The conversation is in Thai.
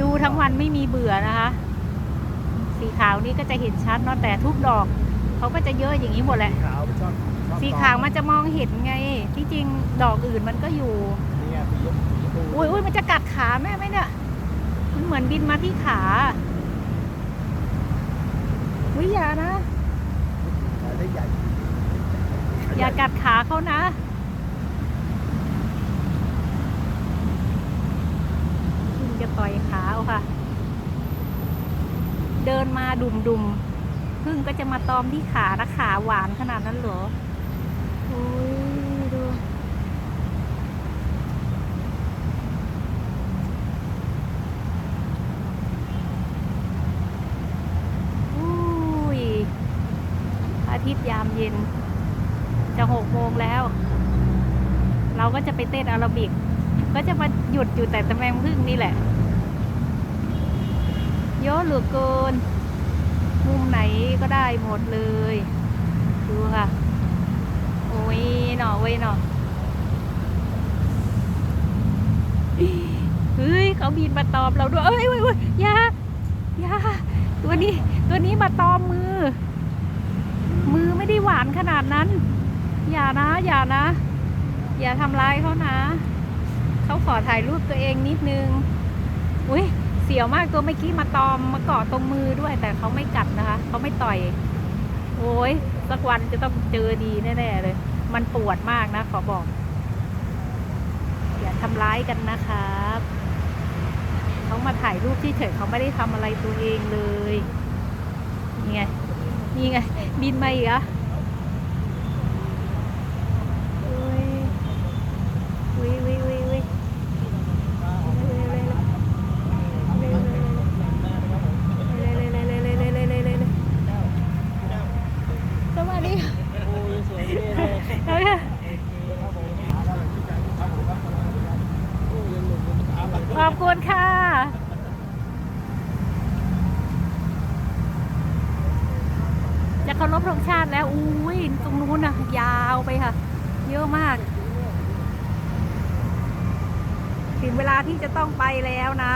ดูทั้งวันไม่มีเบื่อนะคะ สีขาวนี่ก็จะเห็นชัดเนาะแต่ทุกดอกเขาก็จะเยอะอย่างนี้หมดแหละขาวชอบชอบสีขาวมันจะมองเห็นไง ที่จริงดอกอื่นมันก็อยู่เนี่ยสีชมพูอุ้ยอุ้ยมันจะกัดขาแม่ไหมเนี่ยมันเหมือนบินมาที่ขาอุ้ยอย่านะ แต่ได้ใหญ่ อย่ากัดขาเขานะ พึ่งจะ ต่อยขาเอาค่ะ เดินมาดุมดุมพึ่งก็จะมาตอมที่ขานะขาหวานขนาดนั้นเหรออุ้ยดู อุ้ยพระอาทิตย์ยามเย็น จะหกโมงแล้ว เราก็จะไปเต้นอาราบิก ก็จะมาหยุดอยู่แต่ตะแมงพึ่งนี่แหละ อะเหลือเกิน มุมไหนก็ได้หมดเลย ดูค่ะ โอ้ยหนอเว้ยหนอเฮ้ยเขาบินมาตอมเราด้วย เอ้ยเว้ยเว้ยยาอยาตัวนี้ ตัวนี้มาตอมมือ มือไม่ได้หวานขนาดนั้น อย่านะ อย่านะ อย่าทำร้ายเขานะ เขาขอถ่ายรูปตัวเองนิดนึง สียวมากตัวเมื่อกี้มาตอมมาเกาะตรงมือด้วย แต่เขาไม่กัดนะคะเขาไม่ต่อย โอ้ยสักวันจะต้องเจอดีแน่ๆเลย มันปวดมากนะขอบอกอย่าทำร้ายกันนะครับเขามาถ่ายรูปที่เฉยเขาไม่ได้ทำอะไรตัวเองเลยนี่ไงนี่ไงบินมาอีกเหรอะอุ้ยอุ้ยอุ้ยอุ้ยอุ้ยสวัสดีค่ะ โอ้ยสวยดีเลย เอาค่ะข อบคุณค่ะ จะเคารพธงชาติแล้ว อุ้ยตรงนู้นนะยาวไปค่ะ เยอะมาก ถึงเวลาที่จะต้องไปแล้วนะ